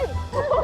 Oh!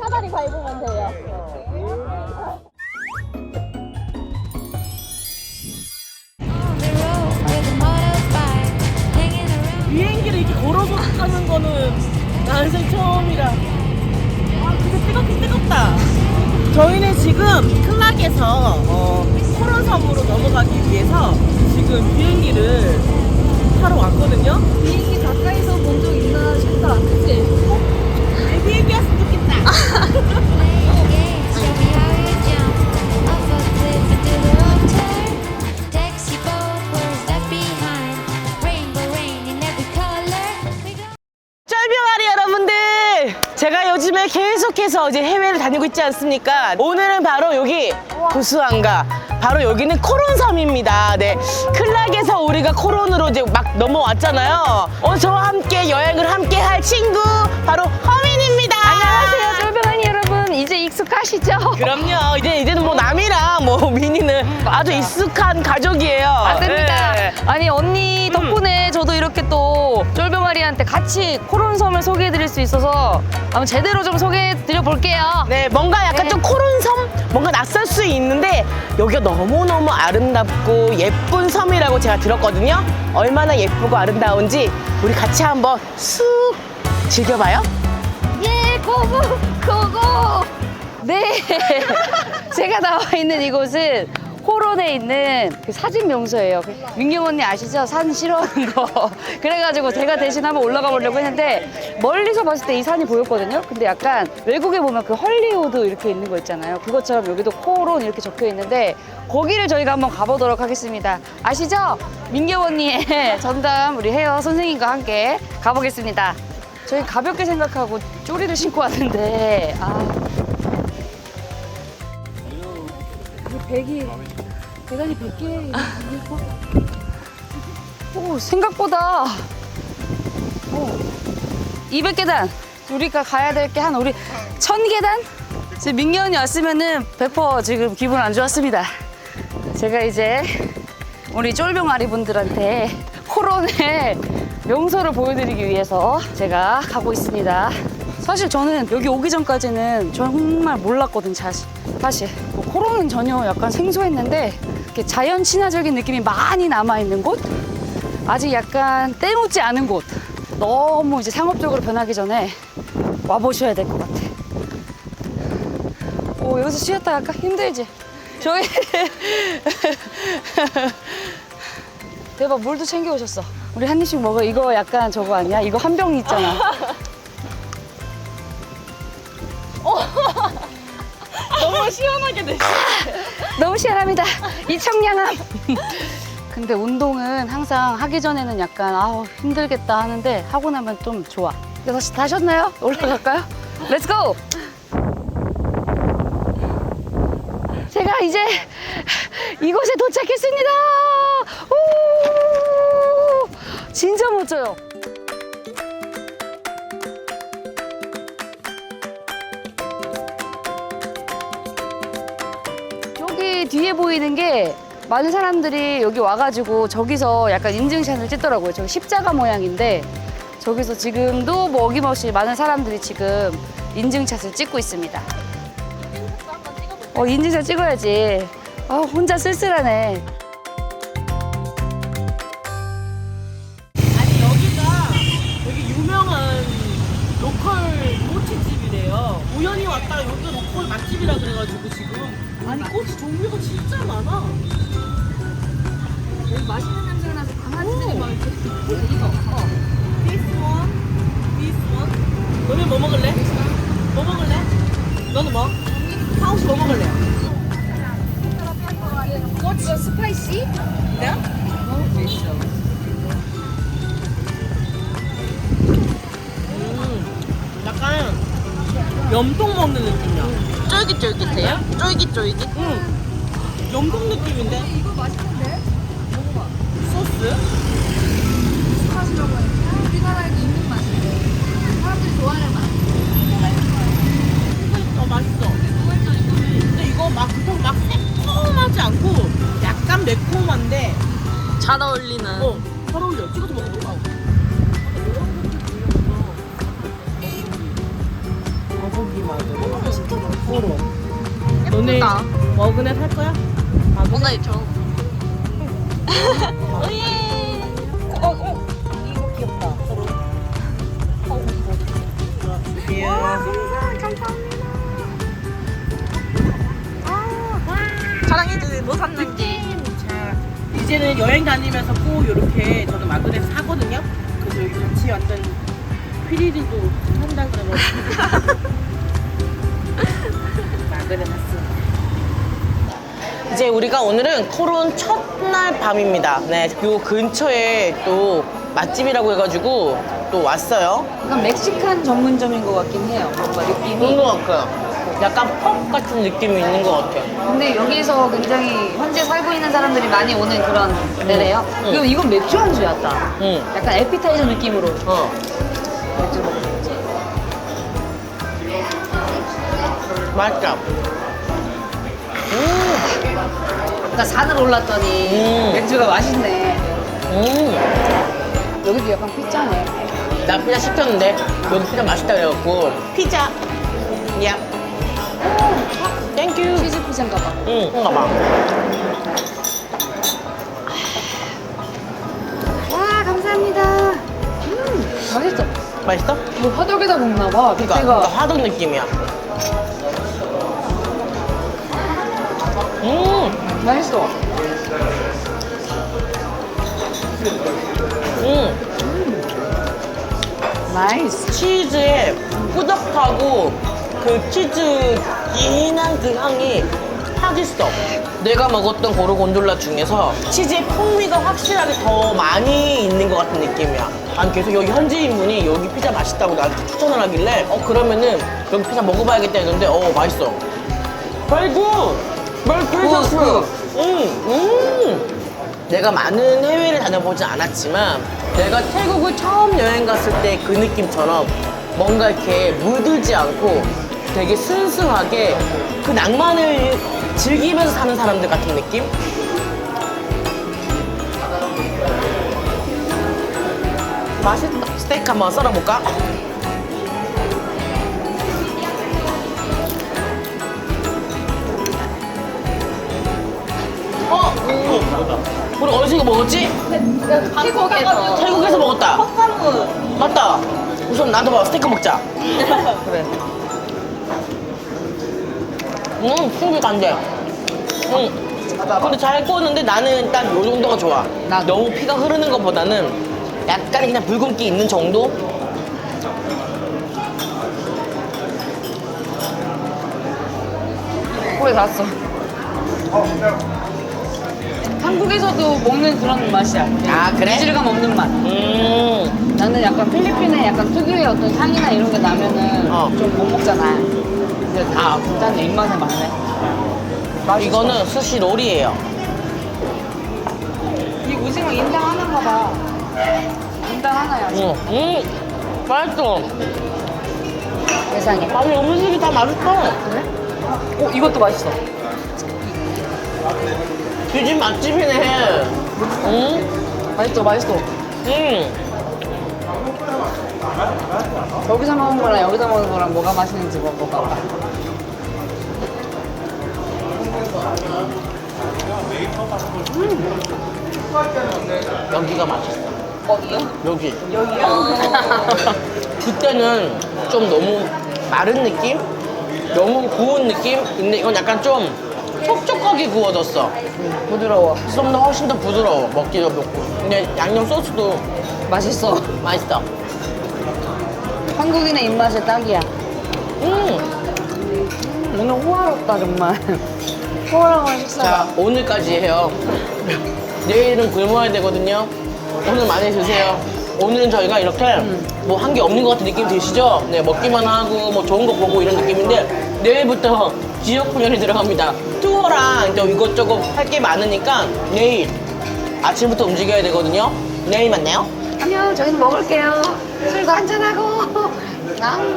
사다리 밟으면 돼요. 비행기를 이렇게 걸어서 타는 거는 나 인생 처음이라. 아 근데 뜨겁긴 뜨겁다. 저희는 지금 클락에서 어, 코론섬으로 넘어가기 위해서 지금 비행기를 타러 왔거든요. 비행기 가까이서 본 적 있나 싶다. 그치? 내 비행기 왔으면 좋겠다. 짤병아리 여러분들 제가 요즘에 계속해서 이제 해외를 다니고 있지 않습니까 오늘은 바로 여기 구수한가 바로 여기는 코론섬입니다 네 클락에서 우리가 코론으로 이제 막 넘어왔잖아요 어, 저와 함께 여행을 함께 할 친구 바로 허민입 이제 익숙하시죠? 그럼요 이제 이제는 뭐 남이랑 뭐 미니는 아주 익숙한 가족이에요 맞습니다. 네. 아니 언니 덕분에 저도 이렇게 또 쫄병아리한테 같이 코론섬을 소개해드릴 수 있어서 한번 제대로 좀 소개해드려 볼게요. 네, 뭔가 약간 네. 좀 코론섬? 뭔가 낯설 수 있는데 여기가 너무너무 아름답고 예쁜 섬이라고 제가 들었거든요. 얼마나 예쁘고 아름다운지 우리 같이 한번 쑥 즐겨봐요. 예, 고고, 고고. 네, 제가 나와 있는 이곳은 호론에 있는 그 사진 명소예요. 그 민경 언니 아시죠? 산 싫어하는 거. 그래가지고 제가 대신 한번 올라가 보려고 했는데 멀리서 봤을 때 이 산이 보였거든요. 근데 약간 외국에 보면 그 헐리우드 이렇게 있는 거 있잖아요. 그것처럼 여기도 호론 이렇게 적혀 있는데 거기를 저희가 한번 가보도록 하겠습니다. 아시죠? 민경 언니의 전담 우리 헤어 선생님과 함께 가보겠습니다. 저희 가볍게 생각하고 쪼리를 신고 왔는데 아. 이 백이 계단이 100개 오 생각보다. 오. 200계단. 우리가 가야 될 게 한 우리 1000계단? 지금 민경이 왔으면은 100% 지금 기분 안 좋았습니다. 제가 이제 우리 쫄병 아리 분들한테 코론의 명소를 보여드리기 위해서 제가 가고 있습니다. 사실 저는 여기 오기 전까지는 정말 몰랐거든, 사실. 사실. 뭐 코론은 전혀 약간 생소했는데 이렇게 자연 친화적인 느낌이 많이 남아있는 곳? 아직 약간 때묻지 않은 곳. 너무 이제 상업적으로 변하기 전에 와보셔야 될 것 같아. 오, 여기서 쉬었다 약간 힘들지? 저희 대박 물도 챙겨 오셨어. 우리 한 입씩 먹어. 이거 약간 저거 아니야? 이거 한병 있잖아. 너무 시원하게 드시 너무 시원합니다. 이 청량함. 근데 운동은 항상 하기 전에는 약간 아우 힘들겠다 하는데 하고 나면 좀 좋아. 근데 다시 다 하셨나요? 올라갈까요? 렛츠 고! 제가 이제 이곳에 도착했습니다. 오! 진짜 멋져요. 저기 뒤에 보이는 게 많은 사람들이 여기 와가지고 저기서 약간 인증샷을 찍더라고요. 저기 십자가 모양인데 저기서 지금도 뭐 어김없이 많은 사람들이 지금 인증샷을 찍고 있습니다. 어, 인증샷 찍어야지. 아, 혼자 쓸쓸하네. 여기가 로컬 맛집이라 그래가지고 지금 아니 꼬치 종류가 진짜 많아. 맛있는 냄새가 나서 강아지들이 막 이렇게 이거. 어. This one 뭐 먹을래? 뭐 먹을래? 너는 뭐? 하우 씨뭐 먹을래? 이거 스파이 염통 먹는 느낌이야. 쫄깃쫄깃해요? 쫄깃쫄깃? 응. 염통 느낌인데? 이거 맛있는데? 먹어봐. 소스? 우리나라에도 있는 맛인데 사람들이 좋아하는 맛. 어 맛있어. 근데 이거 막 그렇다고 막 새콤하지 않고 약간 매콤한데 잘 어울리는. 어, 잘 어울려. 찍어서 먹어볼 맛으로. 진짜 맛있어. 너네 머그넷 할 거야? 오늘 저 어, 어. 이거 귀엽다. 서로. 와, 자랑해주세요. 뭐 샀는지. 자, 이제는 여행 다니면서 꼭 이렇게 저는 마그넷 사거든요. 그래서 여기 같이 완전 산다 그러면 마 그넷 샀습니다. 이제 우리가 오늘은 코론 첫날 밤입니다. 네, 요 근처에 또 맛집이라고 해가지고 또 왔어요. 약간 멕시칸 전문점인 것 같긴 해요. 뭔가 느낌이. 그런 것 같고요. 약간 펍 같은 느낌이 있는 것 같아요. 근데 여기서 굉장히 현재 살고 있는 사람들이 많이 오는 그런 데래요. 응. 그리고 이건 맥주 안주였다. 응. 약간 에피타이저 느낌으로 어. 맥주 먹는 맛있다. 음, 그러니까 산을 올랐더니 음. 맥주가 맛있네. 음. 여기도 약간 피자네. 나 피자 시켰는데 여기 피자 맛있다 그래갖고 피자. 야. 땡큐. 치즈 피자인가 봐. 응, 그런가 봐. 와 감사합니다. 음 맛있어. 맛있어? 이거 화덕에다 먹나 봐. 그러니까. 그러니까 화덕 느낌이야. 음, 맛있어. 음. 나이스. 치즈에 꾸덕하고 그 치즈 진한 그 향이 확 있어. 내가 먹었던 고르곤졸라 중에서 치즈의 풍미가 확실하게 더 많이 있는 것 같은 느낌이야. 아니 계속 여기 현지인분이 여기 피자 맛있다고 나한테 추천을 하길래 어 그러면은 여기 피자 먹어봐야겠다 했는데 어 맛있어. Very good. Very delicious. good. 음, 음. 내가 많은 해외를 다녀보지 않았지만 내가 태국을 처음 여행 갔을 때 그 느낌처럼 뭔가 이렇게 물들지 않고 되게 순수하게 그 낭만을 즐기면서 사는 사람들 같은 느낌? 맛있다. 스테이크 한번 썰어볼까? 우리 어디서 이거 먹었지? 한국에서. 태국에서 먹었다. 맞다. 우선 나도 봐. 스테이크 먹자. 그래. 음, 풍미 간대. 음. 근데 잘 구웠는데 나는 딱 요 정도가 좋아. 나도. 너무 피가 흐르는 것보다는 약간 그냥 붉은기 있는 정도? 코에 닿았어. 한국에서도 먹는 그런 맛이야. 아, 그래? 이질감 없는 맛. 음. 나는 약간 필리핀의 약간 특유의 어떤 향이나 이런 게 나면은 어. 좀 못 먹잖아. 근데 다 일단 내 입맛에 맞네. 이거는 스시 롤이에요. 이 오징어 인당 하나인가 봐. 인당 하나야. 음, 음. 맛있어. 세상에. 아니, 음식이 다 맛있어. 어, 이것도 맛있어. 이 집 맛집이네. 음. 맛있어, 맛있어. 음. 여기서 먹은 거랑 여기서 먹은 거랑 뭐가 맛있는지 먹어봐. 여기가 맛있어. 어디요? 여기. 여기요? 그때는 좀 너무 마른 느낌? 너무 구운 느낌? 근데 이건 약간 좀 촉촉하게 구워졌어. 부드러워. 좀더 훨씬 더 부드러워. 먹기도 먹고. 근데 양념 소스도 맛있어. 맛있어. 한국인의 입맛에 딱이야. 음. 오늘 호화롭다 정말. 호화로운 식사다. 자 오늘까지 해요. 내일은 굶어야 되거든요. 오늘 많이 드세요. 오늘은 저희가 이렇게 뭐 한 게 없는 것 같은 느낌 드시죠? 네 먹기만 하고 뭐 좋은 거 보고 이런 느낌인데 내일부터 지역 훈련이 들어갑니다. 투어랑 또 이것저것 할 게 많으니까 내일 아침부터 움직여야 되거든요. 내일 만나요. 안녕, 저희는 먹을게요. 술도 한잔하고. 아.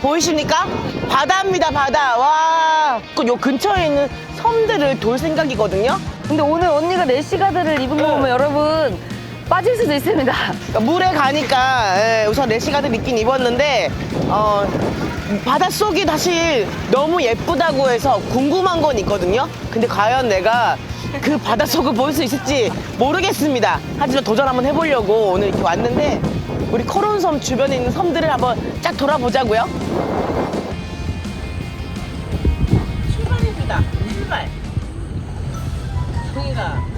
보이십니까? 바다입니다, 바다. 와. 그요 근처에 있는 섬들을 돌 생각이거든요. 근데 오늘 언니가 레시가드를 입은 거 네. 보면 여러분 빠질 수도 있습니다. 그러니까 물에 가니까 예, 우선 레시가드 입긴 입었는데 어, 바닷속이 사실 너무 예쁘다고 해서 궁금한 건 있거든요. 근데 과연 내가 그 바닷속을 볼 수 있을지 모르겠습니다. 하지만 도전 한번 해보려고 오늘 이렇게 왔는데 우리 코론섬 주변에 있는 섬들을 한번 쫙 돌아보자고요. 출발입니다. 출발. 송이가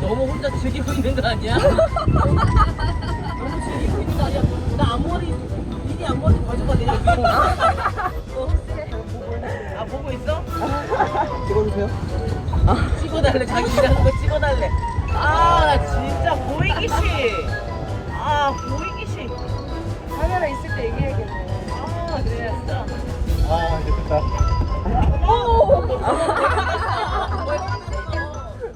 너무 혼자 즐기고 있는 거 아니야? 너무 즐기고 있는 거 아니야? 나 앞머리, 미니 앞머리 가져가 내려. 아, 보고 있어? 찍어주세요. 찍어달래, 자기 일하는 거 찍어달래. 아, 나 진짜 보이기 싫. 아, 보이기 싫. 카메라 있을 때 얘기해야겠네. 아, 그래, 진짜. 아 이제 됐다.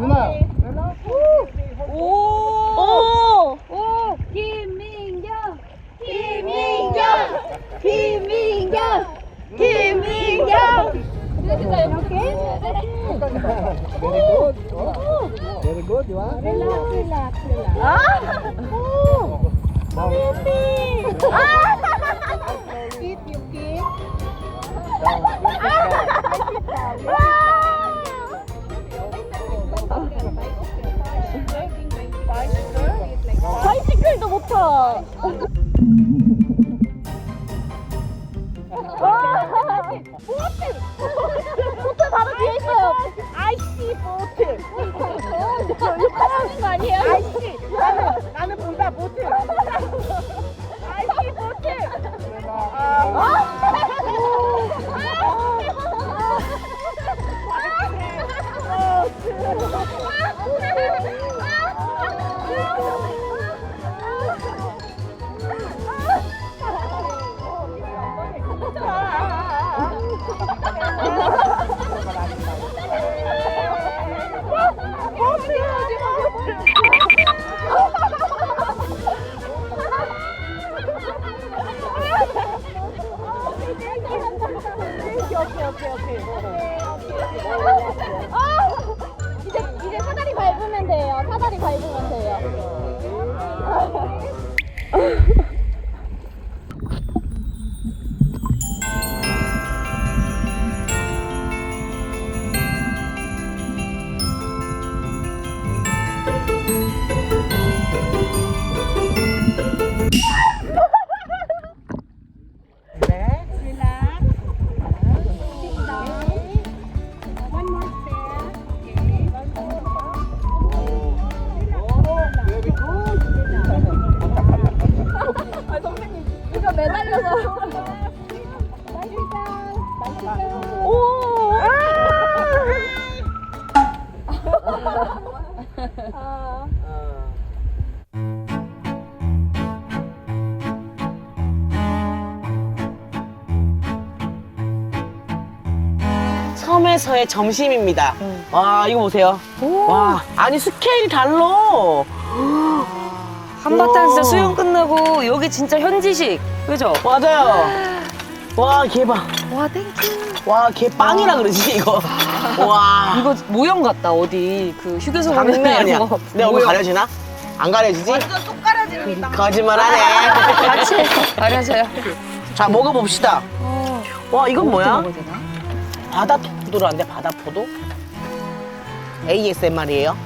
누나. 오! 오! 김민경! 김민경! 김민경! 김민경! 이렇게 이렇게? Very good. 어? Very good, di ba? 릴락스 릴락스 릴락스 아! 오! 아! 섬에서의 점심입니다. 음. 와, 이거 보세요. 와, 아니 스케일이 달라. 한바탕 진짜. 수영 끝나고 여기 진짜 현지식. 그죠? 맞아요. 와, 개봐. 와, 땡큐. 와, 개 빵이라 그러지, 이거. 와. 이거 모형 같다, 어디. 그 휴게소 가면 장난 아니야. 이런 거내 얼굴 모형. 가려지나? 안 가려지지? 완전 똑 깔아지는 거짓말하네. 같이 가려져요. 자, 먹어봅시다. 어, 와, 이건 뭐야? 먹어도 되나? 바다 포도라는데, 바다 포도? ASMR이에요.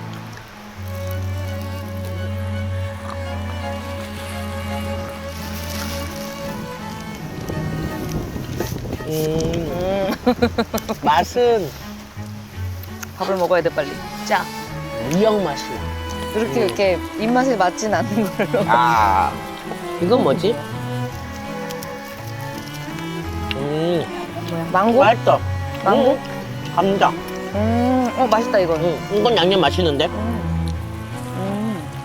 음, 맛은 밥을 먹어야 돼, 빨리. 자, 미역 맛이야. 이렇게 이렇게 입맛에 맞진 않는 걸로. 아, 이건 뭐지? 음, 뭐야, 망고? 맛있어. 망고? 음, 감자. 음, 어, 맛있다, 이건. 음, 이건 양념 맛있는데? 음.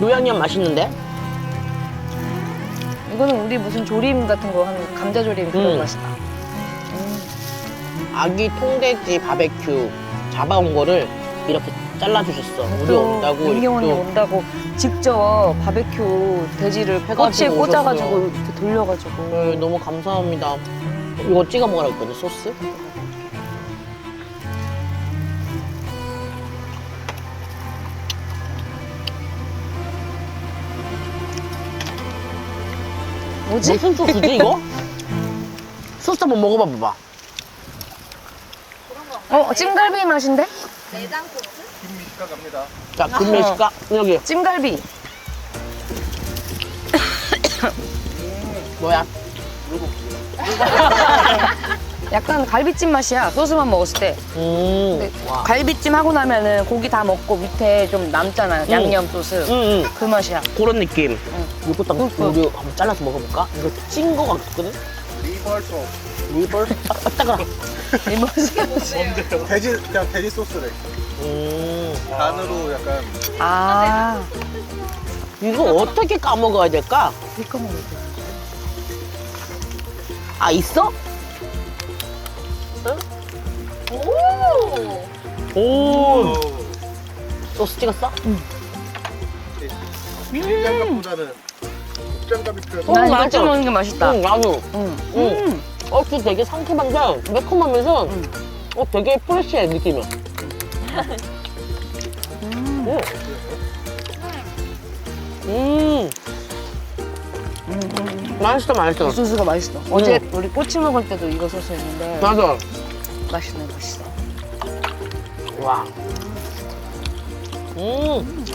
요 양념 맛있는데? 이거는 우리 무슨 조림 같은 거 하는 감자조림 그런 음. 맛이다. 아기 통돼지 바베큐 잡아온 거를 이렇게 잘라주셨어. 우리 또 온다고 언니 또 온다고 직접 바베큐 돼지를 해가지고 꼬치에 꽂아가지고 오셨어요. 이렇게 돌려가지고. 네, 너무 감사합니다. 이거 찍어 먹으라고 했거든, 소스. 뭐지? 무슨 소스지, 이거? 소스 한번 먹어봐, 봐봐. 어, 찜갈비 맛인데? 김미식가 갑니다. 자, 금메시까 여기. 찜갈비. 뭐야? 약간 갈비찜 맛이야. 소스만 먹었을 때. 음, 근데 와. 갈비찜 하고 나면은 고기 다 먹고 밑에 좀 남잖아. 양념 소스. 응, 응. 그 맛이야. 그런 느낌. 이 것도 한번 응, 우리 한번 잘라서 먹어볼까? 이거 찐 거 같거든? 리벌 소스. 리벌? 아, 아, 따가라. 이 맛이. 뭔데요? 돼지 그냥 돼지 소스래. 음, 간으로 약간 아. 이거 어떻게 까먹어야 될까? 이거 먹을 때. 아, 있어? 오! 오! 소스 찍었어? 김장갑보다는 필요해서 어, 난 이거. 찍어 먹는 게 맛있다. 응, 나도. 응. 응. 음. 어, 그 되게 상큼한데 매콤하면서 어, 되게 프레쉬해, 느낌이. 음. 음. 맛있어, 맛있어. 이 소스가 맛있어. 어제 우리 꼬치 먹을 때도 이거 소스 했는데 맞아. 맛있네, 맛있어. 와. 음.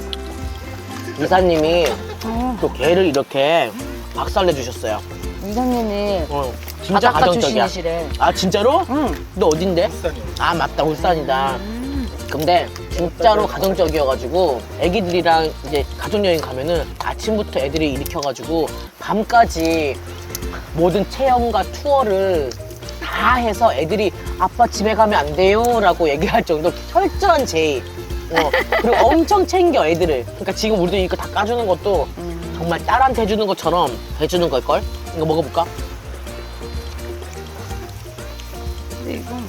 이사님이 어. 또 게를 이렇게 박살내 주셨어요. 이사님이 어, 진짜 바닷가 가정적이야. 출신이시래. 아, 진짜로? 응. 너 어딘데? 아, 맞다. 울산이다. 근데 진짜로 가정적이어가지고 애기들이랑 이제 가족여행 가면은 아침부터 애들이 일으켜가지고 밤까지 모든 체험과 투어를 다 해서 애들이 아빠 집에 가면 안 돼요 라고 얘기할 정도 철저한 제의 어, 그리고 엄청 챙겨 애들을 그러니까 지금 우리도 이거 다 까주는 것도 정말 딸한테 해주는 것처럼 해주는 걸걸? 이거 먹어볼까? 근데 이건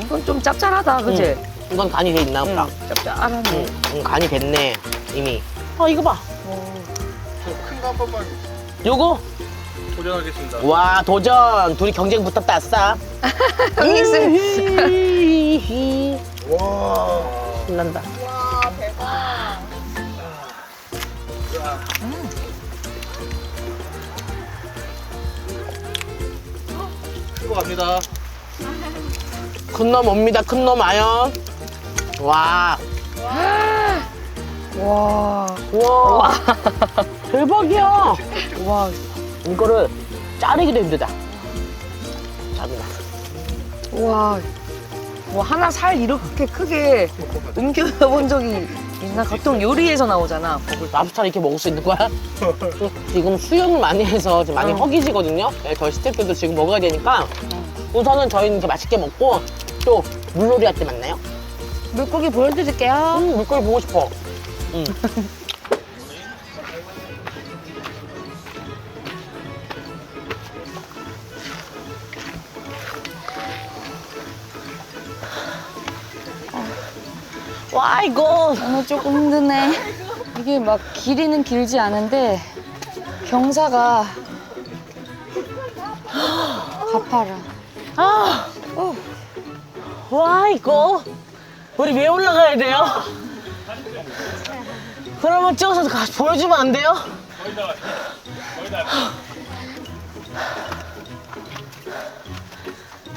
이건 좀 짭짤하다? 응. 이건 간이 돼 있나 보다 응, 짭짤하네. 응, 응, 간이 됐네 이미 아 이거 봐 큰 거 한 번만 요거 도전하겠습니다. 와 도전! 둘이 경쟁 붙었다 아싸. 형님 와. 신난다. 와 대박. 이거 갑니다. 큰 놈 옵니다 큰 놈 아연. 와. 와, 와. 대박이야. 와, 이거를 자르기도 힘들다 자르다 와. 뭐 하나 살 이렇게 크게 옮겨본 적이 있나? 보통 요리에서 나오잖아. 랍스타를 이렇게 먹을 수 있는 거야? 지금 수영을 많이 해서 지금 많이 응. 허기지거든요 네, 저희 스태프들도 지금 먹어야 되니까 우선은 저희는 이렇게 맛있게 먹고 또 물놀이 할 때 만나요 물고기 보여드릴게요. 음, 물고기 보고 싶어 음. 와 이거 오늘 조금 힘드네. 이게 막 길이는 길지 않은데 경사가 가파라. 아, 와 이거 우리 왜 올라가야 돼요? 그러면 찍어서 가- 보여주면 안 돼요?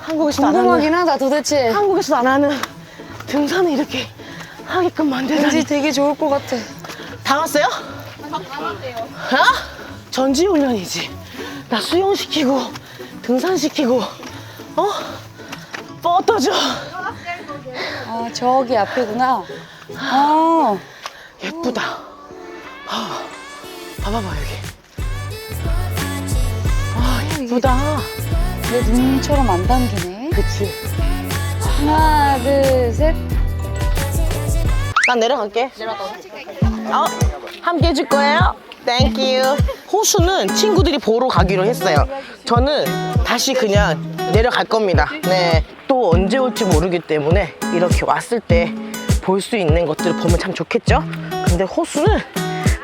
한국에서 안 하는 궁금하긴 하다 도대체. 한국에서 안 하는 등산을 이렇게 하게끔 만들다니 왠지 되게 좋을 것 같아. 다 왔어요? 다 왔대요. 어? 전지훈련이지. 나 수영시키고, 등산시키고, 어? 뻗어줘. 아 저기 앞에구나. 아 예쁘다. 봐봐. 봐봐봐, 여기. 아, 예쁘다. 내 눈처럼 안 담기네. 그치. 하나 둘 셋. 난 내려갈게. 내려가. 어? 함께 해줄 거예요? 땡큐. 호수는 친구들이 보러 가기로 했어요. 저는 다시 그냥 내려갈 겁니다. 네. 또 언제 올지 모르기 때문에 이렇게 왔을 때 볼 수 있는 것들을 보면 참 좋겠죠? 근데 호수는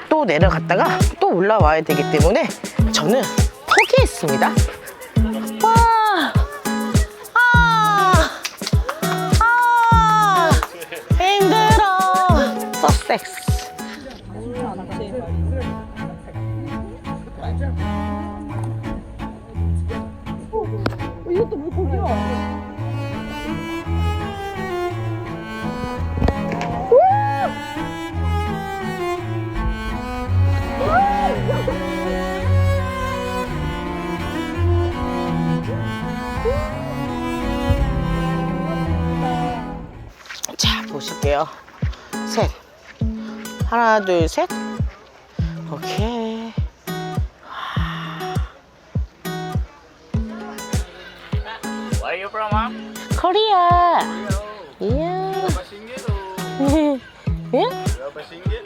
또 내려갔다가 또 올라와야 되기 때문에 저는 포기했습니다. 힘들어. 서섹스. 자, 보실게요. 셋. 하나, 둘, 셋. 오케이. Where you from, ma'am? 코리아. 이야. Basingit o 예? Basingit?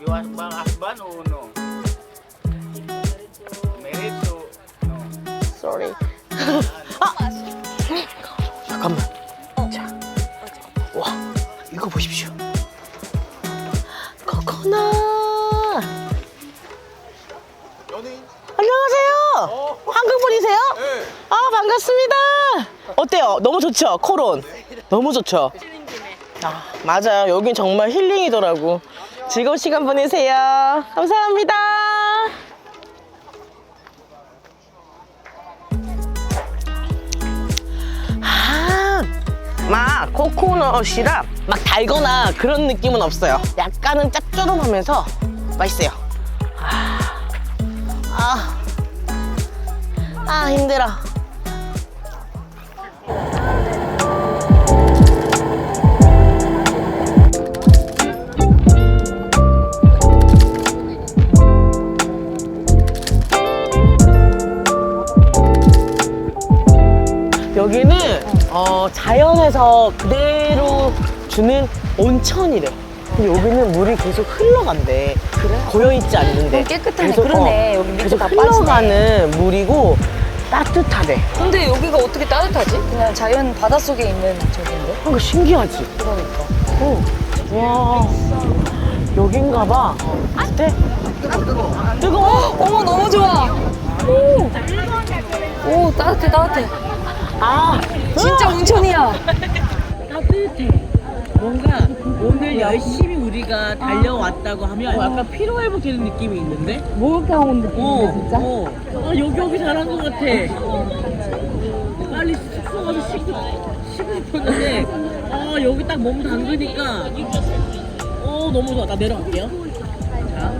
You husband, husband o no? Married so no? Sorry. 아! 잠깐만. 보십시오. 코코넛. 연예인? 안녕하세요. 한국 분이세요? 네. 아, 반갑습니다. 어때요? 너무 좋죠? 코론. 너무 좋죠? 아, 맞아요. 여긴 정말 힐링이더라고. 즐거운 시간 보내세요. 감사합니다. 코코넛이라 막 달거나 그런 느낌은 없어요. 약간은 짭조름하면서 맛있어요. 아, 아, 아 힘들어. 어, 자연에서 그대로 주는 온천이래. 근데 여기는 물이 계속 흘러간대. 고여 있지 않는데. 그럼 깨끗하네. 그러네. 여기 밑에 계속 다 빠지네. 흘러가는 물이고 따뜻하대. 근데 여기가 어떻게 따뜻하지? 그냥 자연 바닷속에 있는 저긴데? 그러니까 신기하지. 그러니까. 어. 와. 여긴가 봐. 밑에 뜨거 뜨거. 뜨거워. 어머 너무 좋아. 오. 오 따뜻해 따뜻해. 아. 진짜 온천이야. 따뜻해. 뭔가 오늘 열심히 우리가 달려왔다고 하면 약간 피로 회복되는 느낌이 있는데? 목욕탕 온 느낌인데 진짜? 어. 아, 여기 오기 잘한 것 같아. 빨리 숙소 가서 쉬고, 쉬고 싶었는데, 아, 여기 딱 몸 담그니까, 어, 너무 좋아. 나 내려갈게요. 자.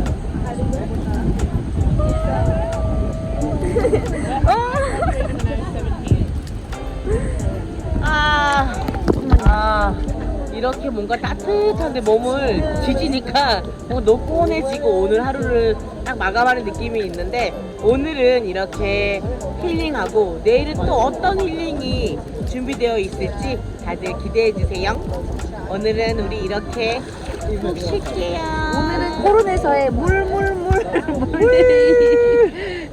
이렇게 뭔가 따뜻한데 몸을 지지니까 뭔가 노곤해지고 오늘 하루를 딱 마감하는 느낌이 있는데 오늘은 이렇게 힐링하고 내일은 또 어떤 힐링이 준비되어 있을지 다들 기대해 주세요. 오늘은 우리 이렇게 푹 쉴게요. 오늘은 코론에서의 물물물 물.